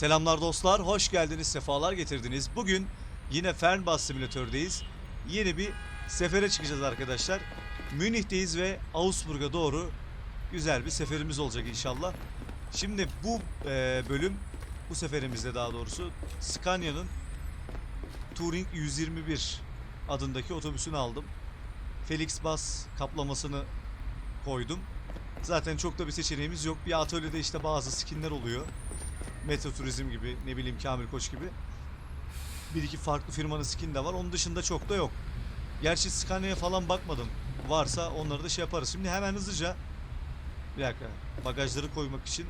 Selamlar dostlar, hoş geldiniz, sefalar getirdiniz. Bugün yine Fernbus simülatördeyiz. Yeni bir sefere çıkacağız arkadaşlar. Münih'teyiz ve Augsburg'a doğru güzel bir seferimiz olacak inşallah. Şimdi bu e, bölüm, bu seferimizde daha doğrusu Scania'nın Touring 121 adındaki otobüsünü aldım. Felix Bus kaplamasını koydum. Zaten çok da bir seçeneğimiz yok. Bir atölyede işte bazı skinler oluyor. Metro Turizm gibi, ne bileyim Kamil Koç gibi. Bir iki farklı firmanın skin de var. Onun dışında çok da yok. Gerçi Scania'ya falan bakmadım. Varsa onları da şey yaparız. Şimdi hemen hızlıca bir dakika. Bagajları koymak için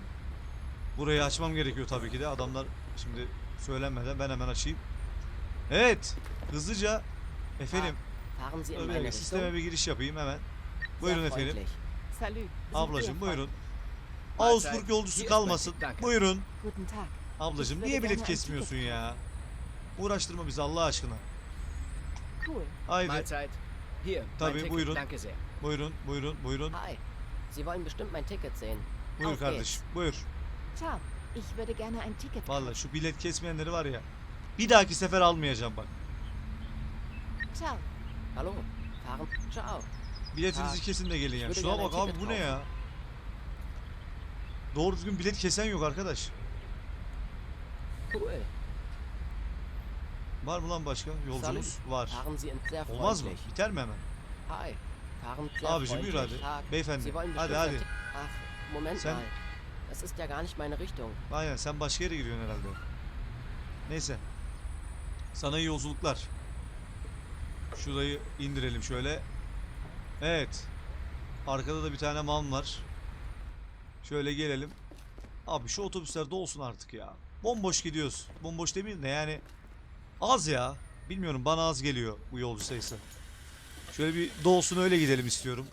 burayı açmam gerekiyor tabii ki de. Adamlar şimdi söylenmeden ben hemen açayım. Evet. Hızlıca efendim sisteme bir giriş yapayım hemen. Buyurun efendim. Ablacım buyurun. Augsburg yolcusu kalmasın. Buyurun. Ablacım niye bilet kesmiyorsun ya? Uğraştırma bizi Allah aşkına. Haydi. Tabii, buyurun. Buyurun, buyurun, buyurun. Sie wollen bestimmt mein Ticket sehen. Buyur kardeşim. Buyur. Ciao. Ich würde gerne ein Ticket Vallahi şu bilet kesmeyenleri var ya. Bir dahaki sefer almayacağım bak. Ciao. Hallo, fahren. Ciao. Biletinizi kesin de gelin ya. Şuna bak abi bu ne ya? Doğru düzgün bilet kesen yok arkadaş. Var mı lan başka? Yolcumuz var. Olmaz mı? Biter mi hemen? Abicim freundlich. hadi. Beyefendi. Hadi hadi. Moment Sen- mal. Das ist ja gar nicht meine Richtung. Aynen sen başka yere gidiyorsun herhalde. Neyse. Sana iyi yolculuklar. Şurayı indirelim şöyle. Evet. Arkada da bir tane man var. Şöyle gelelim. Abi şu otobüslerde olsun artık ya. Bomboş gidiyoruz. Bomboş demeyeyim de yani az ya. Bilmiyorum bana az geliyor bu yolcu sayısı. Şöyle bir dolsun öyle gidelim istiyorum.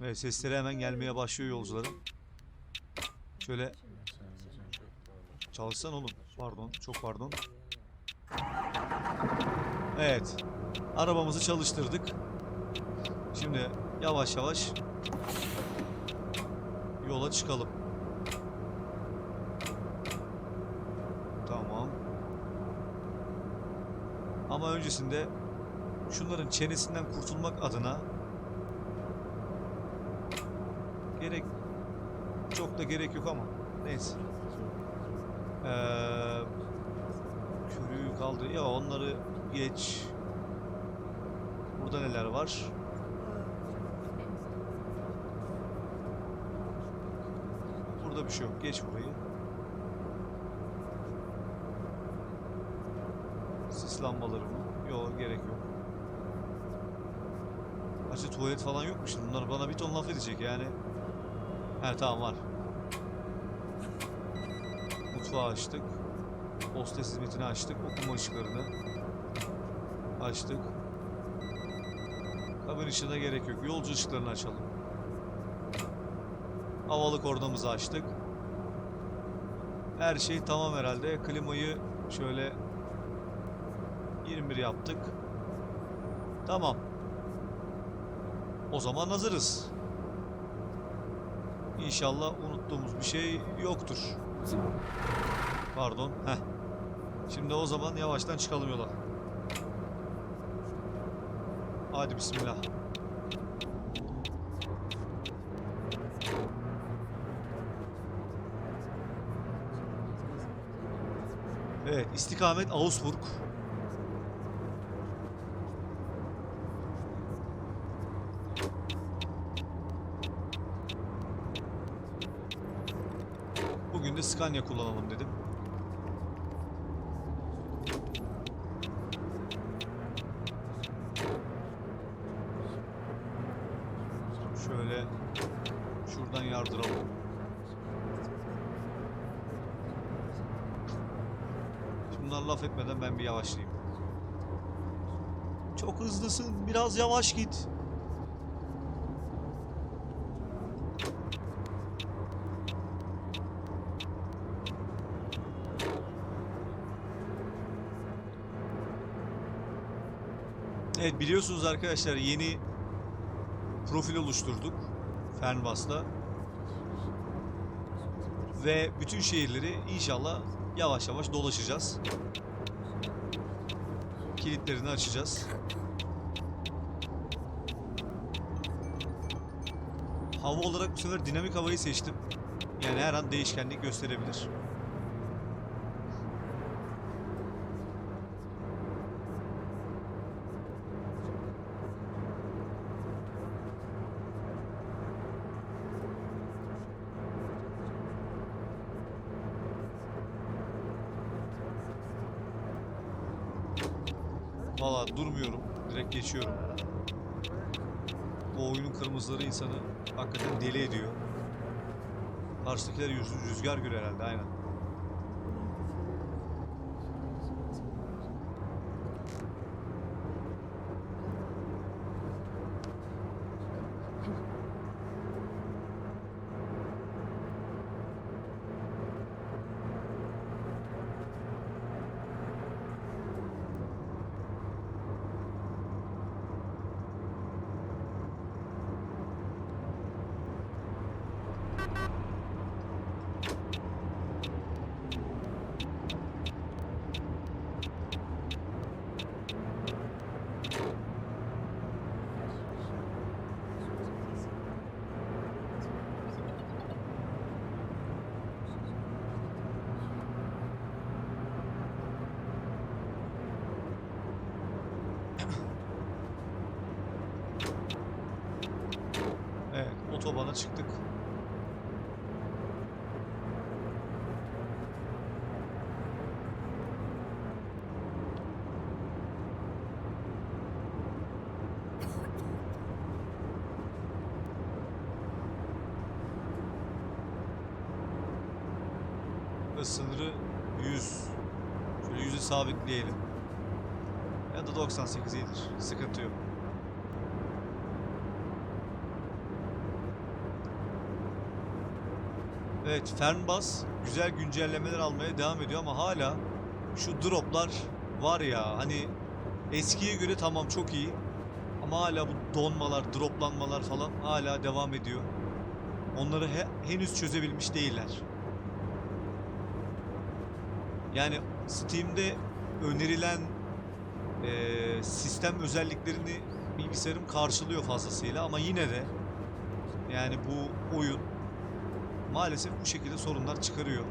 Evet sesleri hemen gelmeye başlıyor yolcuların. Şöyle çalışsan oğlum. Pardon, çok pardon. Evet. Arabamızı çalıştırdık. Şimdi yavaş yavaş yola çıkalım. Tamam. Ama öncesinde şunların çenesinden kurtulmak adına gerek çok da gerek yok ama neyse. Ee, körüğü kaldı. Ya onları geç. Burada neler var? Burada bir şey yok. Geç burayı. Sis lambaları mı? Yok gerek yok. Acı tuvalet falan yok mu şimdi? Bunlar bana bir ton laf edecek yani. He tamam var. Mutfağı açtık. Hostes hizmetini açtık. Okuma ışıklarını açtık. Kabin ışığına gerek yok. Yolcu ışıklarını açalım. Havalı kornamızı açtık. Her şey tamam herhalde. Klimayı şöyle 21 yaptık. Tamam. O zaman hazırız. İnşallah unuttuğumuz bir şey yoktur. Pardon. Heh. Şimdi o zaman yavaştan çıkalım yola. Hadi bismillah. Evet, istikamet Augsburg. Bugün de Scania kullanalım dedim. Şöyle şuradan yardıralım. Bunlar laf etmeden ben bir yavaşlayayım. Çok hızlısın. Biraz yavaş git. Evet biliyorsunuz arkadaşlar yeni profil oluşturduk Fernbus'ta. Ve bütün şehirleri inşallah yavaş yavaş dolaşacağız. Kilitlerini açacağız. Hava olarak bu sefer dinamik havayı seçtim. Yani her an değişkenlik gösterebilir. Geçiyorum. Bu oyunun kırmızıları insanı hakikaten deli ediyor. Karşıdakiler rüzgar gülü herhalde aynen. Evet, otobana çıktık. Sınırı 100. Şöyle 100'ü sabitleyelim. Ya da 98 iyidir. Sıkıntı yok. Evet Fernbus güzel güncellemeler almaya devam ediyor ama hala şu droplar var ya hani eskiye göre tamam çok iyi ama hala bu donmalar, droplanmalar falan hala devam ediyor. Onları he- henüz çözebilmiş değiller. Yani Steam'de önerilen eee, sistem özelliklerini bilgisayarım karşılıyor fazlasıyla ama yine de yani bu oyun maalesef bu şekilde sorunlar çıkarıyor.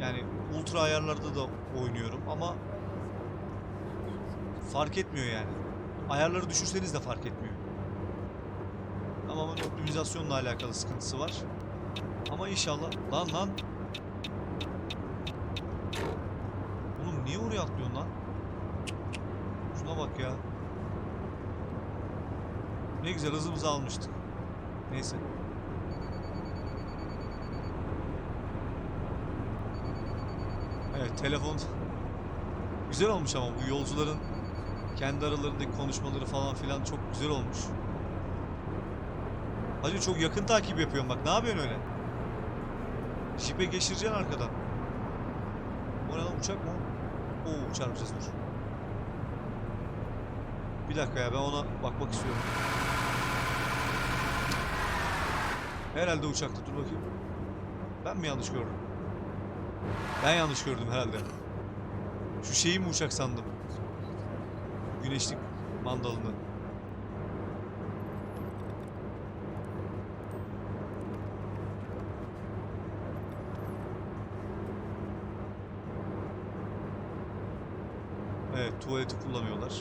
Yani ultra ayarlarda da oynuyorum ama fark etmiyor yani. Ayarları düşürseniz de fark etmiyor. Tamamen optimizasyonla alakalı sıkıntısı var. Ama inşallah lan lan Oğlum niye oraya atlıyorsun lan? Şuna bak ya. Ne güzel hızımızı almıştık. Neyse. Evet telefon güzel olmuş ama bu yolcuların kendi aralarındaki konuşmaları falan filan çok güzel olmuş. Hacı çok yakın takip yapıyorum bak ne yapıyorsun öyle? Jipe geçireceksin arkadan. O ne uçak mı? Oo çarpacağız dur. Bir dakika ya ben ona bakmak istiyorum. Herhalde uçakta dur bakayım. Ben mi yanlış gördüm? Ben yanlış gördüm herhalde. Şu şeyi mi uçak sandım? Güneşlik mandalını. Evet tuvaleti kullanıyorlar.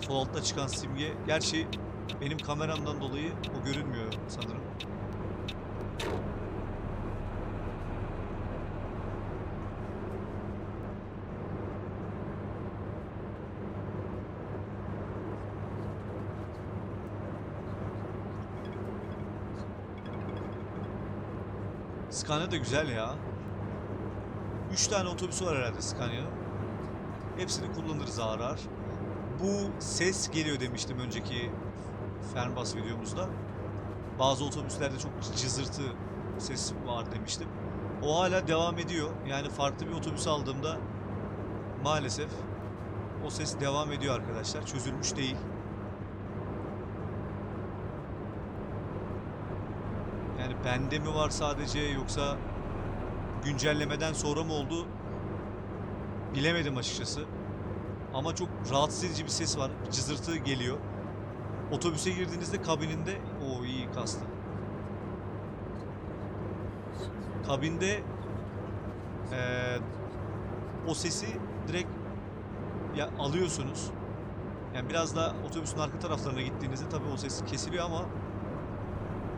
Sol altta çıkan simge. Gerçi benim kameramdan dolayı o görünmüyor sanırım. Scania da güzel ya. 3 tane otobüsü var herhalde Scania'nın. Hepsini kullanırız ağır ağır. Bu ses geliyor demiştim önceki Fernbus videomuzda. Bazı otobüslerde çok cızırtı ses var demiştim. O hala devam ediyor. Yani farklı bir otobüs aldığımda maalesef o ses devam ediyor arkadaşlar. Çözülmüş değil. Yani bende mi var sadece yoksa güncellemeden sonra mı oldu? Bilemedim açıkçası. Ama çok rahatsız edici bir ses var. Cızırtı geliyor. Otobüse girdiğinizde kabininde o iyi kastı. Kabinde eee, o sesi direkt ya alıyorsunuz. Yani biraz da otobüsün arka taraflarına gittiğinizde tabii o ses kesiliyor ama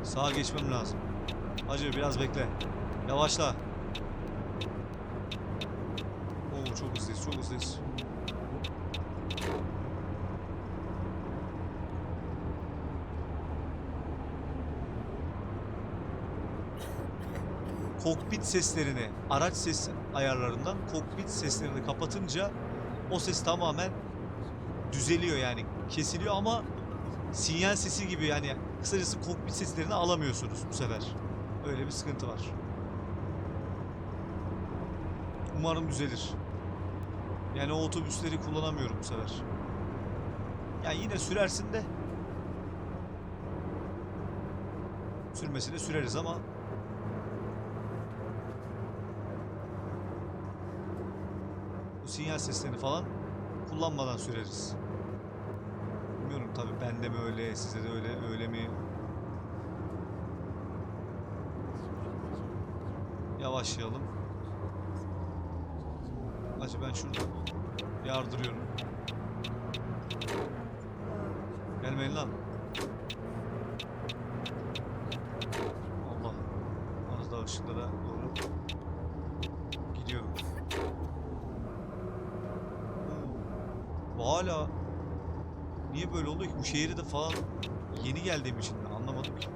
sağa geçmem lazım. Hacı biraz bekle. Yavaşla. Oo çok hızlıyız, çok hızlıyız. kokpit seslerini araç ses ayarlarından kokpit seslerini kapatınca o ses tamamen düzeliyor yani kesiliyor ama sinyal sesi gibi yani kısacası kokpit seslerini alamıyorsunuz bu sefer. Öyle bir sıkıntı var. Umarım düzelir. Yani o otobüsleri kullanamıyorum bu sefer. Yani yine sürersin de sürmesine süreriz ama bu sinyal seslerini falan kullanmadan süreriz. Bilmiyorum tabi bende mi öyle, size de öyle, öyle mi? Yavaşlayalım. Acı ben şurada yardırıyorum. Gelmeyin lan. Allah. Daha ışıklara doğru gidiyorum. Hala niye böyle oldu ki? Bu şehri de falan yeni geldiğim için ben anlamadım ki.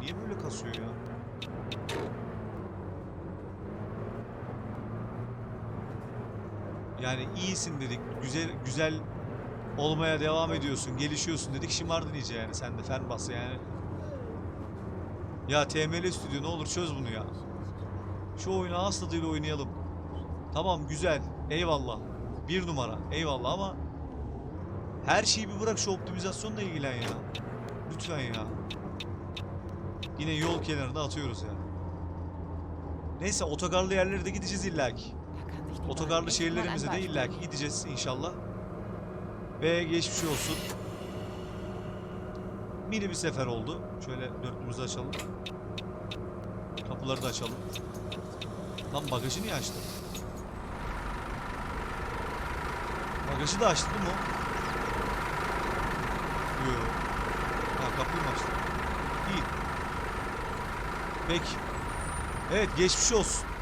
Niye böyle kasıyor ya? Yani iyisin dedik, güzel güzel olmaya devam ediyorsun, gelişiyorsun dedik. Şımardın iyice yani sen de fen bas yani. Ya TML Stüdyo ne olur çöz bunu ya. Şu oyunu ağız tadıyla oynayalım. Tamam güzel, eyvallah. Bir numara, eyvallah ama her şeyi bir bırak şu optimizasyonla ilgilen ya. Lütfen ya. Yine yol kenarına atıyoruz ya. Neyse otogarlı yerlere de gideceğiz illaki. Otogarlı şehirlerimize de illaki gideceğiz inşallah. Ve geçmiş olsun. Mini bir sefer oldu. Şöyle dörtlümüzü açalım. Kapıları da açalım. Lan bagajı niye açtı? Bagajı da açtı o? Yok. Ha kapıyı mı açtı? İyi. Peki. Evet geçmiş olsun.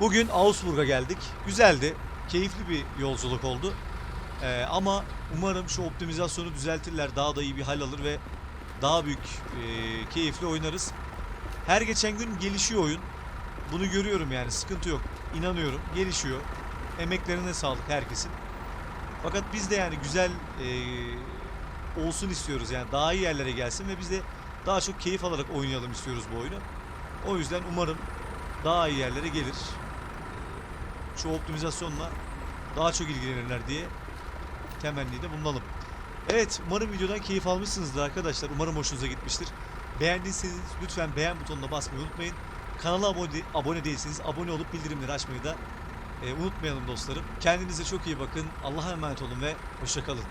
Bugün Augsburg'a geldik. Güzeldi. Keyifli bir yolculuk oldu. Ee, ama umarım şu optimizasyonu düzeltirler. Daha da iyi bir hal alır ve daha büyük e, keyifli oynarız. Her geçen gün gelişiyor oyun. Bunu görüyorum yani sıkıntı yok. İnanıyorum. Gelişiyor. Emeklerine sağlık herkesin. Fakat biz de yani güzel e, olsun istiyoruz. Yani daha iyi yerlere gelsin ve biz de daha çok keyif alarak oynayalım istiyoruz bu oyunu. O yüzden umarım daha iyi yerlere gelir. Şu optimizasyonla daha çok ilgilenirler diye temennide bulunalım. Evet umarım videodan keyif almışsınızdır arkadaşlar. Umarım hoşunuza gitmiştir. Beğendiyseniz lütfen beğen butonuna basmayı unutmayın. Kanala abone, abone değilseniz abone olup bildirimleri açmayı da e, unutmayalım dostlarım. Kendinize çok iyi bakın. Allah'a emanet olun ve hoşçakalın.